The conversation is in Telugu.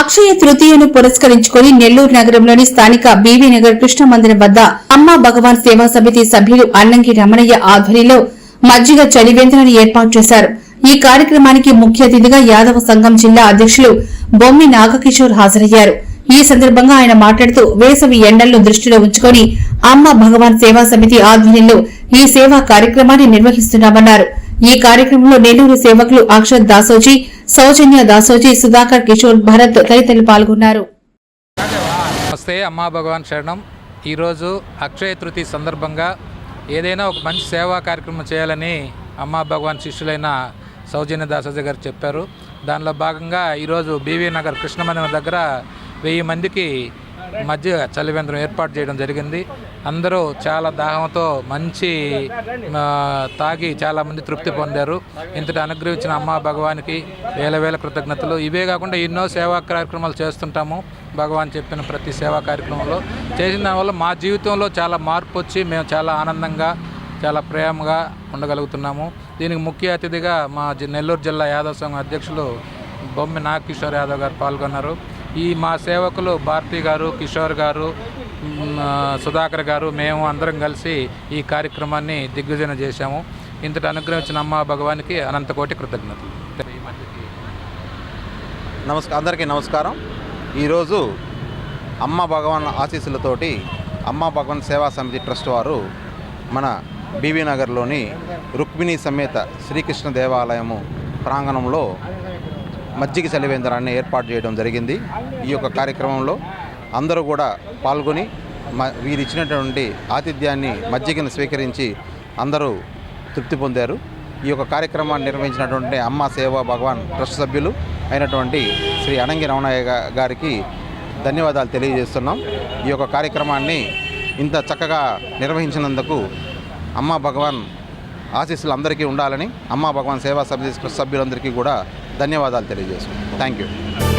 అక్షయ తృతీయను పురస్కరించుకుని నెల్లూరు నగరంలోని స్థానిక బీవీ నగర్ కృష్ణ మందిరం వద్ద అమ్మా భగవాన్ సేవా సమితి సభ్యులు అన్నంకి రమణయ్య ఆధ్వర్యంలో మజ్జిగ చలివేంద్రాన్ని ఏర్పాటు చేశారు. ఈ కార్యక్రమానికి ముఖ్య అతిథిగా యాదవ సంఘం జిల్లా అధ్యక్షులు బొమ్మి నాగకిషోర్ హాజరయ్యారు. ఈ సందర్భంగా ఆయన మాట్లాడుతూ వేసవి ఎండలను దృష్టిలో ఉంచుకుని అమ్మ భగవాన్ సేవా సమితి ఆధ్వర్యంలో ఈ సేవా కార్యక్రమాన్ని నిర్వహిస్తున్నామన్నారు. ఈ కార్యక్రమంలో నెల్లూరు సేవకులు అక్షర్ దాసోజీ సౌజన్య దాసోజీ సుధాకర్ కిషోర్ భరత్ తదితరులు పాల్గొన్నారు. నమస్తే అమ్మా భగవాన్ శరణం. ఈరోజు అక్షయ తృతీయ సందర్భంగా ఏదైనా ఒక మంచి సేవా కార్యక్రమం చేయాలని అమ్మా భగవాన్ శిష్యులైన సౌజన్య దాసోజీ గారు చెప్పారు. దానిలో భాగంగా ఈరోజు బీవీ నగర్ కృష్ణమందిరం దగ్గర వెయ్యి మందికి మధ్య చలివేంద్రం ఏర్పాటు చేయడం జరిగింది. అందరూ చాలా దాహంతో మంచి తాగి చాలామంది తృప్తి పొందారు. ఇంతటి అనుగ్రహించిన అమ్మ భగవానికి వేల వేల కృతజ్ఞతలు. ఇవే కాకుండా ఎన్నో సేవా కార్యక్రమాలు చేస్తుంటాము. భగవాన్ చెప్పిన ప్రతి సేవా కార్యక్రమంలో చేసిన దానివల్ల మా జీవితంలో చాలా మార్పు వచ్చి మేము చాలా ఆనందంగా చాలా ప్రేమగా ఉండగలుగుతున్నాము. దీనికి ముఖ్య అతిథిగా మా జి- నెల్లూరు జిల్లా యాదవ సంఘం అధ్యక్షులు బొమ్మి నాగకిషోర్ యాదవ్ గారు పాల్గొన్నారు. ఈ మా సేవకులు భారతి గారు కిషోర్ గారు సుధాకర్ గారు మేము అందరం కలిసి ఈ కార్యక్రమాన్ని దిగ్విజయం చేశాము. ఇంతటి అనుగ్రహించిన అమ్మ భగవానికి అనంతకోటి కృతజ్ఞతలు. నమస్కారం అందరికీ నమస్కారం. ఈరోజు అమ్మ భగవాన్ ఆశీస్సులతోటి అమ్మ భగవాన్ సేవా సమితి ట్రస్ట్ వారు మన బీబీ నగర్లోని రుక్మిణి సమేత శ్రీకృష్ణ దేవాలయము ప్రాంగణంలో మజ్జిగ చలివేంద్రాన్ని ఏర్పాటు చేయడం జరిగింది. ఈ యొక్క కార్యక్రమంలో అందరూ కూడా పాల్గొని మ వీరు ఇచ్చినటువంటి ఆతిథ్యాన్ని మజ్జిగను స్వీకరించి అందరూ తృప్తి పొందారు. ఈ యొక్క కార్యక్రమాన్ని నిర్వహించినటువంటి అమ్మ సేవా భగవాన్ ట్రస్ట్ సభ్యులు అయినటువంటి శ్రీ అనంగి రమణయ్య గారికి ధన్యవాదాలు తెలియజేస్తున్నాం. ఈ యొక్క కార్యక్రమాన్ని ఇంత చక్కగా నిర్వహించినందుకు అమ్మ భగవాన్ ఆశీస్సులు అందరికీ ఉండాలని అమ్మ భగవాన్ సేవా సమితి సభ్యులందరికీ కూడా ధన్యవాదాలు తెలియజేస్తున్నాం థ్యాంక్ యూ